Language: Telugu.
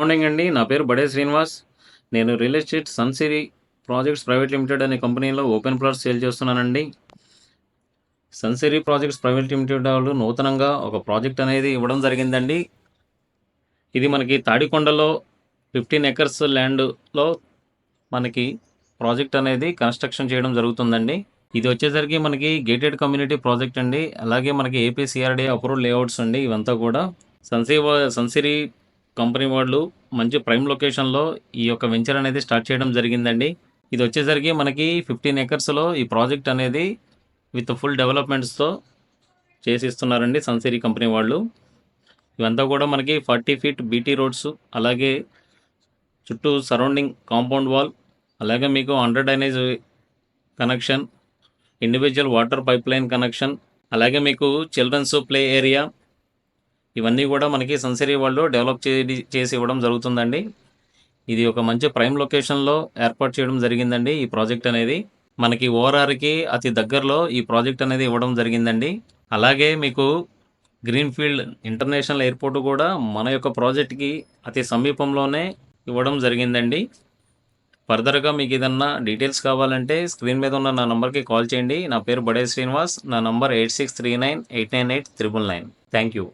మార్నింగ్ అండి నా పేరు బడే శ్రీనివాస్. నేను real estate Sansiri projects private limited అనే కంపెనీలో ఓపెన్ ప్లాట్స్ సేల్ చేస్తున్నానండి. సన్సిరీ ప్రాజెక్ట్స్ ప్రైవేట్ లిమిటెడ్ వాళ్ళు నూతనంగా ఒక ప్రాజెక్ట్ అనేది ఇవ్వడం జరిగిందండి. ఇది మనకి తాడికొండలో ఫిఫ్టీన్ ఎకర్స్ ల్యాండ్లో మనకి ప్రాజెక్ట్ అనేది కన్స్ట్రక్షన్ చేయడం జరుగుతుందండి. ఇది వచ్చేసరికి మనకి గేటెడ్ కమ్యూనిటీ ప్రాజెక్ట్ అండి. అలాగే మనకి ఏపీ సిఆర్డీ అప్రూవ్ లేఅవుట్స్ అండి ఇవంతా కూడా. సన్సీ సన్సిరీ కంపెనీ వాళ్ళు మంచి ప్రైమ్ లొకేషన్లో ఈ యొక్క వెంచర్ అనేది స్టార్ట్ చేయడం జరిగిందండి. ఇది వచ్చేసరికి మనకి ఫిఫ్టీన్ ఎకర్స్లో ఈ ప్రాజెక్ట్ అనేది విత్ ఫుల్ డెవలప్మెంట్స్తో చేసిస్తున్నారండి సన్సిరీ కంపెనీ వాళ్ళు. ఇవంతా కూడా మనకి ఫార్టీ ఫీట్ బీటీ రోడ్స్ అలాగే చుట్టూ సరౌండింగ్ కాంపౌండ్ వాల్ అలాగే మీకు under drainage connection individual water pipe line connection అలాగే మీకు చిల్డ్రన్స్ ప్లే ఏరియా ఇవన్నీ కూడా మనకి సన్సరీ వరల్డ్ డెవలప్ చే చేసి ఇవ్వడం జరుగుతుందండి. ఇది ఒక మంచి ప్రైమ్ లొకేషన్లో ఏర్పాటు చేయడం జరిగిందండి ఈ ప్రాజెక్ట్ అనేది. మనకి ఓఆర్ఆర్కి అతి దగ్గరలో ఈ ప్రాజెక్ట్ అనేది ఇవ్వడం జరిగిందండి. అలాగే మీకు గ్రీన్ఫీల్డ్ ఇంటర్నేషనల్ ఎయిర్పోర్ట్ కూడా మన యొక్క ప్రాజెక్ట్కి అతి సమీపంలోనే ఇవ్వడం జరిగిందండి. ఫర్దర్గా మీకు ఏదన్నా డీటెయిల్స్ కావాలంటే స్క్రీన్ మీద ఉన్న నా నంబర్కి కాల్ చేయండి. నా పేరు బడే శ్రీనివాస్. నా number eight six three nine eight nine eight triple nine thank you